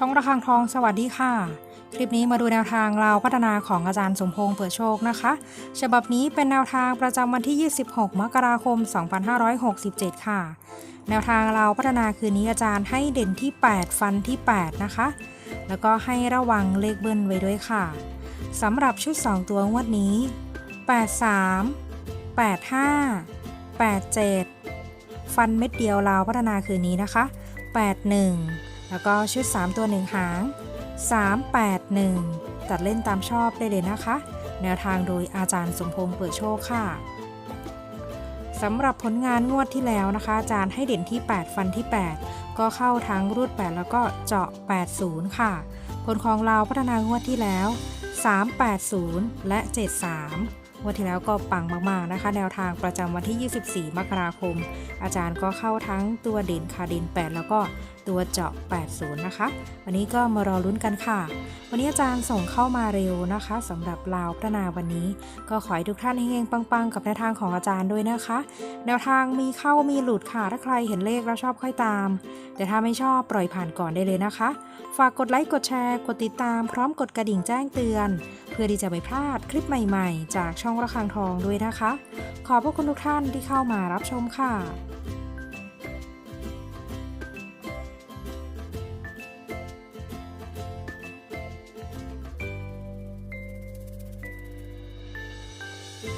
ช่องระฆังทองสวัสดีค่ะ คลิปนี้มาดูแนวทางเราพัฒนาของอาจารย์สมพงษ์เปิดโชคนะคะ ฉบับนี้เป็นแนวทางประจำวันที่ 26 มกราคม 2567 ค่ะ แนวทางเราพัฒนาคืนนี้อาจารย์ให้เด่นที่ 8 ฟันที่ 8 นะคะ แล้วก็ให้ระวังเลขเบิ้ลไว้ด้วยค่ะสำหรับชุด 2 ตัวงวดนี้ 83 85 87 ฟันเม็ดเดียวเราพัฒนาคืนนี้นะคะ 81 แล้วก็ชุด 3 ตัว 1 หาง 381 ตัดเล่นตามชอบได้เลยนะคะ แนวทางโดยอาจารย์สมพงษ์เปิดโชคค่ะสำหรับผลงานงวดที่แล้วนะคะ อาจารย์ให้เด่นที่ 8 ฟันที่ 8 ก็เข้าทั้งรูด 8 แล้วก็เจาะ 80 ค่ะ ผลของเราพัฒนางวดที่แล้ว 380 และ 73 วดที่แล้วก็ปังมากๆนะคะ แนวทางประจำวันที่ 24 มกราคม อาจารย์ก็เข้าทั้งตัวเด่นคาเด่น 8 แล้วก็ตัวเจาะ 80 นะคะ วันนี้ก็มารอลุ้นกันค่ะ วันนี้อาจารย์ส่งเข้ามาเร็วนะคะสำหรับลาวพัฒนาวันนี้ ก็ขอให้ทุกท่านเฮงๆปังๆ กับแนวทางของอาจารย์ด้วยนะคะ แนวทางมีเข้ามีหลุดค่ะ ถ้าใครเห็นเลขแล้วชอบค่อยตาม แต่ถ้าไม่ชอบปล่อยผ่านก่อนได้เลยนะคะ ฝากกดไลค์กดแชร์ กดติดตามพร้อมกดกระดิ่งแจ้งเตือน เพื่อที่จะไม่พลาดคลิปใหม่ ๆ จากช่องระฆังทองด้วยนะคะ ขอบพระคุณทุกท่านที่เข้ามารับชมค่ะ